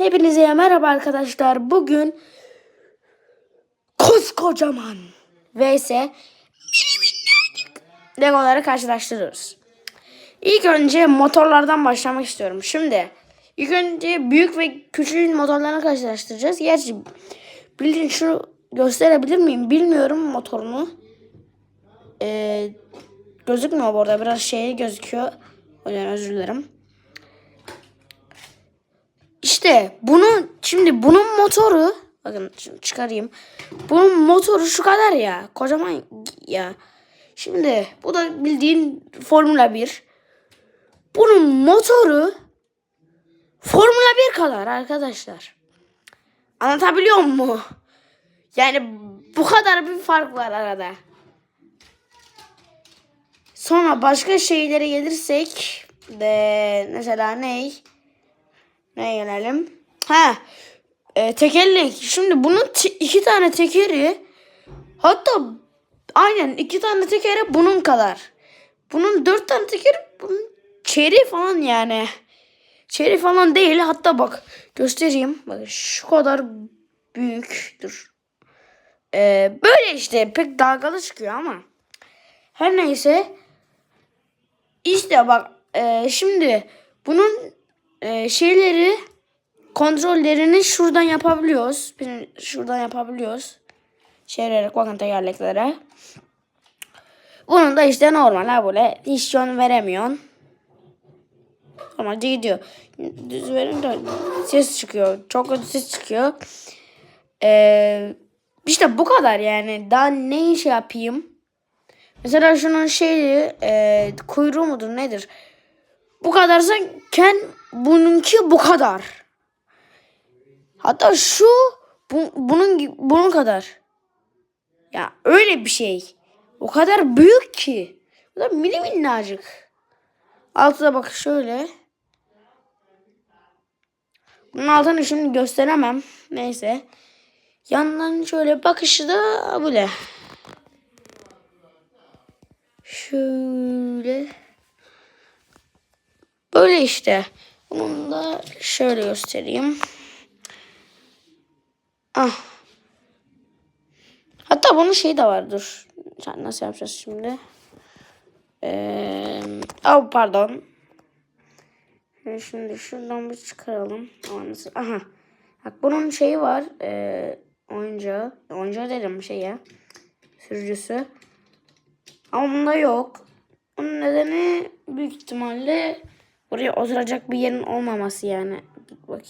Hepinize merhaba arkadaşlar. Bugün koskocaman vs Legoları karşılaştırıyoruz. İlk önce motorlardan başlamak istiyorum. Şimdi ilk önce büyük ve küçük motorlarını karşılaştıracağız. Gerçi bilin şu gösterebilir miyim bilmiyorum motorunu. Ee, gözükmüyor bu arada biraz şey gözüküyor. O yüzden özür dilerim. İşte bunun şimdi bunun motoru bakın şimdi çıkarayım. Bunun motoru şu kadar ya. Kocaman ya. Şimdi bu da bildiğin Formula 1. Bunun motoru Formula 1 kadar arkadaşlar. Anlatabiliyor muyum? Yani bu kadar bir fark var arada. Sonra başka şeylere gelirsek de mesela ney? Ne gelelim? Ha. E, tekerlek. Şimdi bunun iki tane tekeri hatta aynen iki tane tekeri bunun kadar. Bunun dört tane tekeri bunun çeri falan yani. Çeri falan değil. Hatta bak göstereyim. Bak şu kadar büyüktür. E, böyle işte pek dalgalı çıkıyor ama. Her neyse. İşte bak e, şimdi bunun e, şeyleri kontrollerini şuradan yapabiliyoruz. Şuradan yapabiliyoruz. Çevirerek bakın tekerleklere. Bunun da işte normal ha böyle hiç yön veremiyorsun. Normalde gidiyor. Düz verince ses çıkıyor. Çok kötü ses çıkıyor. Ee, işte bu kadar yani. Daha ne iş yapayım? Mesela şunun şeyi e, kuyruğu mudur nedir? Bu kadarsa Ken bununki bu kadar. Hatta şu bu, bunun bunun kadar. Ya öyle bir şey. O kadar büyük ki. Bu da mini minnacık. Altına bak şöyle. Bunun altını şimdi gösteremem. Neyse. Yandan şöyle bakışı da böyle. Şöyle. Böyle işte. Bunu da şöyle göstereyim. Ah. Hatta bunun şeyi de var. Dur. Sen nasıl yapacağız şimdi? Ee, oh, pardon. Şimdi şuradan bir çıkaralım. Ama nasıl? Aha. Bak bunun şeyi var. Ee, oyuncağı. Oyuncağı dedim şey ya. Sürücüsü. Ama bunda yok. Onun nedeni büyük ihtimalle buraya oturacak bir yerin olmaması yani. Bak